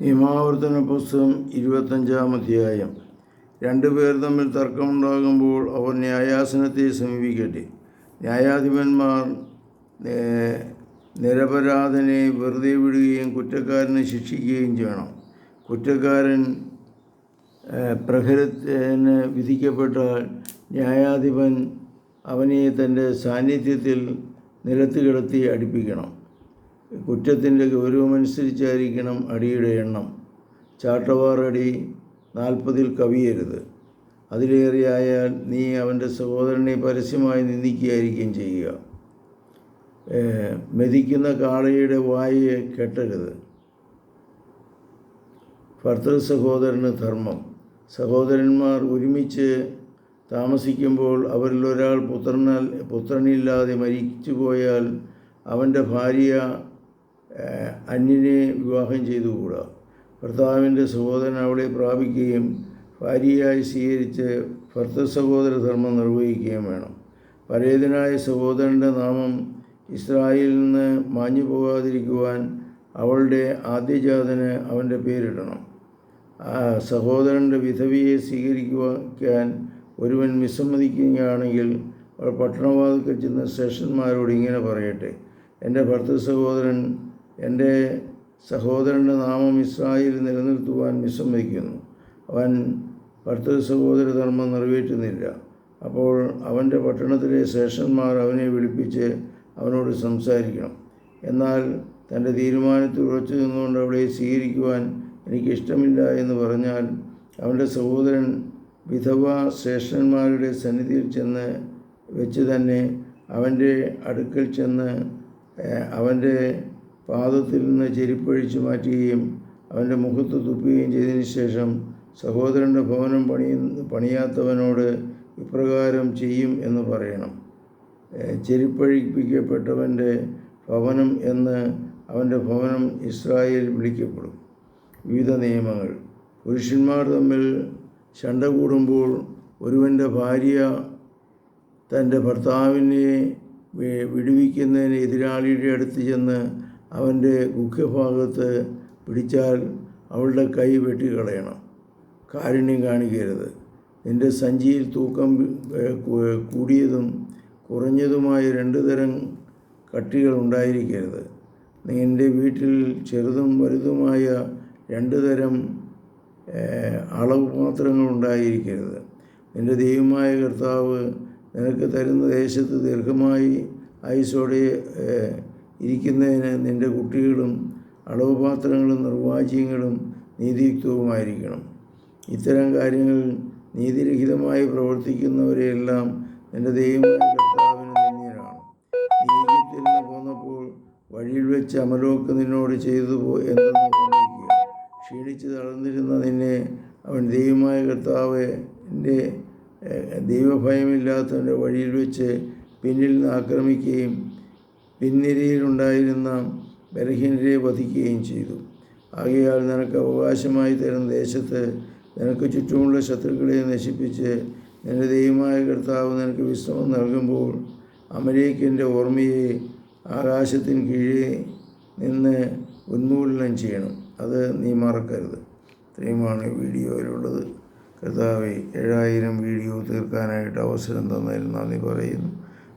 നിയമാവർത്തന പുസ്തകം ഇരുപത്തഞ്ചാം അധ്യായം. രണ്ടു പേർ തമ്മിൽ തർക്കമുണ്ടാകുമ്പോൾ അവർ ന്യായാസനത്തെ സമീപിക്കട്ടെ. ന്യായാധിപന്മാർ നിരപരാധനെ വെറുതെ വിടുകയും കുറ്റക്കാരനെ ശിക്ഷിക്കുകയും ചെയ്യണം. കുറ്റക്കാരൻ പ്രഹരത്തിന് വിധിക്കപ്പെട്ടാൽ ന്യായാധിപൻ അവനെ തന്റെ സാന്നിധ്യത്തിൽ നിലത്ത് കിടത്തി അടിപ്പിക്കണം. കുറ്റത്തിന്റെ ഗൗരവമനുസരിച്ചായിരിക്കണം അടിയുടെ എണ്ണം. ചാട്ടവാറടി നാൽപ്പതിൽ കവിയരുത്. അതിലേറെയായാൽ നീ അവന്റെ സഹോദരനെ പരസ്യമായി നിന്ദിക്കുകയായിരിക്കും ചെയ്യുക. മെതിക്കുന്ന കാളയുടെ വായെ കെട്ടരുത്. ഭർത്തൃ സഹോദരന് ധർമ്മം. സഹോദരന്മാർ ഒരുമിച്ച് താമസിക്കുമ്പോൾ അവരിൽ ഒരാൾ പുത്രനാൽ പുത്രനില്ലാതെ മരിച്ചു പോയാൽ അവന്റെ ഭാര്യ അന്യനെ വിവാഹം ചെയ്തുകൂടാ? ഭർത്താവിന്റെ സഹോദരൻ അവളെ പ്രാപിക്കുകയും ഭാര്യയായി സ്വീകരിച്ച് ഭർത്ത സഹോദര ധർമ്മം നിർവഹിക്കുകയും വേണം. പരേതനായ സഹോദരന്റെ നാമം ഇസ്രായേലിൽ നിന്ന് മാഞ്ഞു പോകാതിരിക്കുവാൻ അവളുടെ ആദ്യജാതന് അവന്റെ പേരിടണം. സഹോദരന്റെ വിധവിയെ സ്വീകരിക്കുവാൻ ഒരുവൻ വിസമ്മതിക്കുകയാണെങ്കിൽ അവൾ പട്ടണവാതിക്കൽ ചെന്ന് സ്റ്റേഷന്മാരോട് ഇങ്ങനെ പറയട്ടെ എന്റെ ഭർത്തൃ സഹോദരൻ എന്റെ സഹോദരന്റെ നാമം ഇസ്രായേൽ നിലനിർത്തുവാൻ വിസമ്മതിക്കുന്നു. അവൻ ഭർത്തൃ സഹോദര ധർമ്മം നിറവേറ്റുന്നില്ല. അപ്പോൾ അവന്റെ പട്ടണത്തിലെ ശേഷന്മാർ അവനെ വിളിപ്പിച്ച് അവനോട് സംസാരിക്കണം. എന്നാൽ തന്റെ തീരുമാനത്തിൽ ഉറച്ചു നിന്നുകൊണ്ട് അവളെ സ്വീകരിക്കുവാൻ എനിക്കിഷ്ടമില്ല എന്ന് പറഞ്ഞാൽ അവന്റെ സഹോദരൻ വിധവ ശ്രേഷ്ഠന്മാരുടെ സന്നിധിയിൽ ചെന്ന് വെച്ച് തന്നെ അവന്റെ അടുക്കൽ ചെന്ന് അവന്റെ പാദത്തിൽ നിന്ന് ചെരിപ്പഴിച്ചു മാറ്റുകയും അവന്റെ മുഖത്ത് തുപ്പുകയും ചെയ്തതിന് ശേഷം സഹോദരന്റെ ഭവനം പണി പണിയാത്തവനോട് ഇപ്രകാരം ചെയ്യും എന്ന് പറയണം. ചെരിപ്പഴിപ്പിക്കപ്പെട്ടവന്റെ ഭവനം എന്ന് അവന്റെ ഭവനം ഇസ്രായേൽ വിളിക്കപ്പെടും. വിവിധ നിയമങ്ങൾ. പുരുഷന്മാർ തമ്മിൽ ശണ്ട കൂടുമ്പോൾ ഒരുവന്റെ ഭാര്യ തന്റെ ഭർത്താവിനെ വിടുവിക്കുന്നതിന് എതിരാളിയുടെ അടുത്ത് ചെന്ന് അവന്റെ മുഖ്യഭാഗത്ത് പിടിച്ചാൽ അവളുടെ കൈ വെട്ടിക്കളയണം. കാരുണ്യം കാണിക്കരുത്. നിന്റെ സഞ്ചിയിൽ തൂക്കം കൂടിയതും കുറഞ്ഞതുമായ രണ്ട് തരം കട്ടികൾ ഉണ്ടായിരിക്കരുത്. നിന്റെ വീട്ടിൽ ചെറുതും വലുതുമായ രണ്ട് തരം അളവ് പാത്രങ്ങൾ ഉണ്ടായിരിക്കരുത്. നിന്റെ ദൈവമായ കർത്താവ് നിനക്ക് തരുന്ന ദേശത്ത് ദീർഘമായി ആയുസോടെ ഇരിക്കുന്നതിന് നിന്റെ കുട്ടികളും അളവ് പാത്രങ്ങളും നിർവാജ്യങ്ങളും നീതിയുക്തവുമായിരിക്കണം. ഇത്തരം കാര്യങ്ങളിൽ നീതിരഹിതമായി പ്രവർത്തിക്കുന്നവരെയെല്ലാം നിന്റെ ദൈവമായ കർത്താവിന് പോന്നപ്പോൾ വഴിയിൽ വെച്ച് അമലോക്ക് നിന്നോട് ചെയ്തു പോ ഓർമ്മിക്കുക ക്ഷീണിച്ച് തളർന്നിരുന്ന നിന്നെ അവൻ ദൈവമായ കർത്താവ് എന്റെ ദൈവഭയമില്ലാത്തവന്റെ വഴിയിൽ വെച്ച് പിന്നിൽ നിന്ന് ആക്രമിക്കുകയും പിൻനിരയിലുണ്ടായിരുന്ന ബലഹീനരെ വധിക്കുകയും ചെയ്തു. ആകയാൽ നിനക്ക് അവകാശമായി തരുന്ന ദേശത്ത് നിനക്ക് ചുറ്റുമുള്ള ശത്രുക്കളെ നശിപ്പിച്ച് നിന്റെ ദൈവമായ കർത്താവ് നിനക്ക് വിശ്രമം നൽകുമ്പോൾ അമരേക്കിന്റെ ഓർമ്മയെ ആകാശത്തിന് കീഴേ നിന്ന് ഉന്മൂലനം ചെയ്യണം. അത് നീ മറക്കരുത്. ഇത്രയുമാണ് വീഡിയോയിലുള്ളത്. കർത്താവെ ഏഴായിരം വീഡിയോ തീർക്കാനായിട്ട് അവസരം തന്നതിൽ നന്ദി പറയുന്നു.